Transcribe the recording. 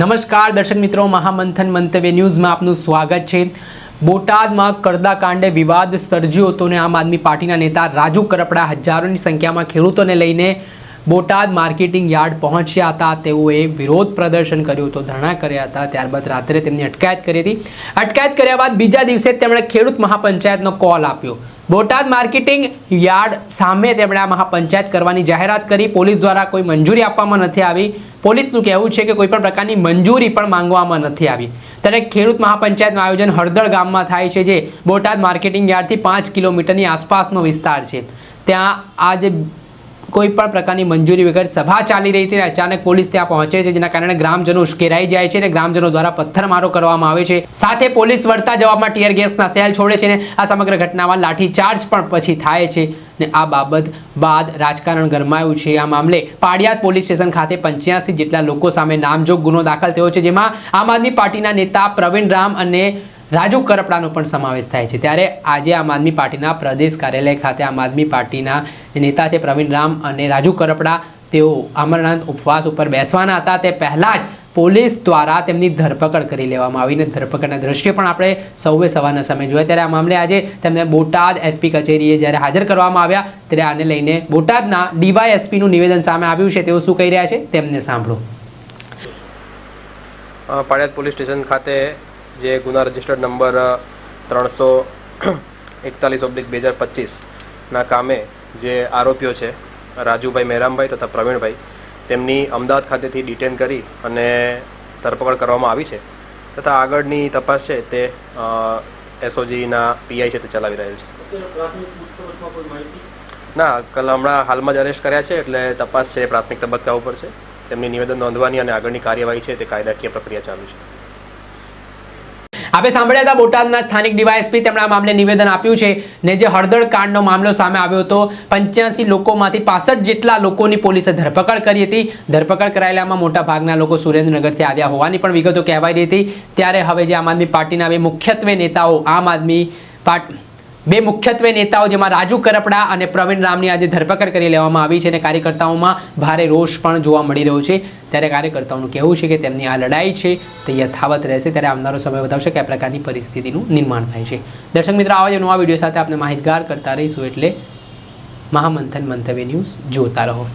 નમસ્કાર, દર્શક મિત્રો. મહામંથન મંતવ્ય ન્યૂઝમાં આપનું સ્વાગત છે. બોટાદમાં કરદાકાંડે વિવાદ સર્જ્યો હતો અને આમ આદમી પાર્ટીના નેતા રાજુ કરપડા હજારોની સંખ્યામાં ખેડૂતોને લઈને બોટાદ માર્કેટિંગ યાર્ડ પહોંચ્યા હતા. તેઓએ વિરોધ પ્રદર્શન કર્યું હતું, ધરણા કર્યા હતા. ત્યારબાદ રાત્રે તેમની અટકાયત કરી હતી. અટકાયત કર્યા બાદ બીજા દિવસે તેમણે ખેડૂત મહાપંચાયતનો કોલ આપ્યો. બોટાદ માર્કેટિંગ યાર્ડ સામે તેમણે આ મહાપંચાયત કરવાની જાહેરાત કરી. પોલીસ દ્વારા કોઈ મંજૂરી આપવામાં નથી આવી. પોલીસનું કહેવું છે કે કોઈ પણ પ્રકારની મંજૂરી પણ માંગવામાં નથી આવી. ત્યારે ખેડૂત મહાપંચાયતનું આયોજન હળદળ ગામમાં થાય છે, જે બોટાદ માર્કેટિંગ યાર્ડથી પાંચ કિલોમીટરની આસપાસનો વિસ્તાર છે. ત્યાં આ જે કોઈ પણ પ્રકારની મંજૂરી વગર સભા ચાલી રહી હતી અને અચાનક પોલીસ ત્યાં પહોંચે છે, જેના કારણે ગ્રામજનો ઉશ્કેરાઈ જાય છે અને ગ્રામજનો દ્વારા પથ્થરમારો કરવામાં આવે છે. સાથે પોલીસ વળતા જવાબમાં ટીયર ગેસના સેલ છોડે છે અને આ સમગ્ર ઘટનામાં લાઠીચાર્જ પણ પછી થાય છે ને આ બાબત બાદ રાજકારણ ગરમાયું છે. આ મામલે પાડિયાદ પોલીસ સ્ટેશન ખાતે પંચ્યાસી જેટલા લોકો સામે નામજોગ ગુનો દાખલ થયો છે, જેમાં આમ આદમી પાર્ટીના નેતા પ્રવીણ રામ અને રાજુ કરપડાનો પણ સમાવેશ થાય છે. ત્યારે આજે આમ આદમી પાર્ટીના પ્રદેશ કાર્યાલય ખાતે આમ આદમી પાર્ટીના જે નેતા છે પ્રવીણ રામ અને રાજુ કરપડા, તેઓ અમરનાથ ઉપવાસ ઉપર બેસવાના હતા. તે પહેલાં જ પોલીસ દ્વારા તેમની ધરપકડ કરી લેવામાં આવીને ધરપકડના દ્રશ્ય પણ આપણે સૌએ સવારના સમય જોયા. ત્યારે આ મામલે આજે તેમને બોટાદ એસપી કચેરીએ જ્યારે હાજર કરવામાં આવ્યા, ત્યારે આને લઈને બોટાદના ડીવાયએસપીનું નિવેદન સામે આવ્યું છે. તેઓ શું કહી રહ્યા છે? તેમને સાંભળો. પાળિયાદ પોલીસ સ્ટેશન ખાતે જે ગુના રજિસ્ટર્ડ નંબર ત્રણસો એકતાલીસ ઓબ્લિક બે હજાર પચીસના કામે જે આરોપીઓ છે રાજુભાઈ મહેરામભાઈ તથા પ્રવીણભાઈ તેમની અમદાવાદ ખાતેથી ડિટેન કરી અને ધરપકડ કરવામાં આવી છે. તથા આગળની તપાસ છે તે એસઓજીના પીઆઈ છે તે ચલાવી રહેલ છે. ના કલ હમણાં હાલમાં જ અરેસ્ટ કર્યા છે એટલે તપાસ છે પ્રાથમિક તબક્કા ઉપર છે. તેમની નિવેદન નોંધવાની અને આગળની કાર્યવાહી છે તે કાયદાકીય પ્રક્રિયા ચાલુ છે. આપણે સાંભળ્યા હતા બોટાદના સ્થાનિક ડીવાયએસપી તેમણે આ મામલે નિવેદન આપ્યું છે ને જે હળદળ કાંડનો મામલો સામે આવ્યો હતો. પંચ્યાસી લોકોમાંથી પાસઠ જેટલા લોકોની પોલીસે ધરપકડ કરી હતી. ધરપકડ કરાયેલામાં મોટા ભાગના લોકો સુરેન્દ્રનગરથી આવ્યા હોવાની પણ વિગતો કહેવાઈ રહી હતી. ત્યારે હવે જે આમ આદમી પાર્ટીના બે મુખ્યત્વે નેતાઓ, આમ આદમી પાર્ટ બે મુખ્યત્વે નેતાઓ જેમાં રાજુ કરપડા અને પ્રવીણ રામની આજે ધરપકડ કરી લેવામાં આવી છે અને કાર્યકર્તાઓમાં ભારે રોષ પણ જોવા મળી રહ્યો છે. ત્યારે કાર્યકર્તાઓનું કહેવું છે કે તેમની આ લડાઈ છે તે યથાવત રહેશે. ત્યારે આવનારો સમય વધારશે કે આ પ્રકારની પરિસ્થિતિનું નિર્માણ થાય છે. દર્શક મિત્રો, આવા જ નવા વીડિયો સાથે આપણે માહિતગાર કરતા રહીશું એટલે મહામંથન મંતવ્ય ન્યૂઝ જોતા રહો.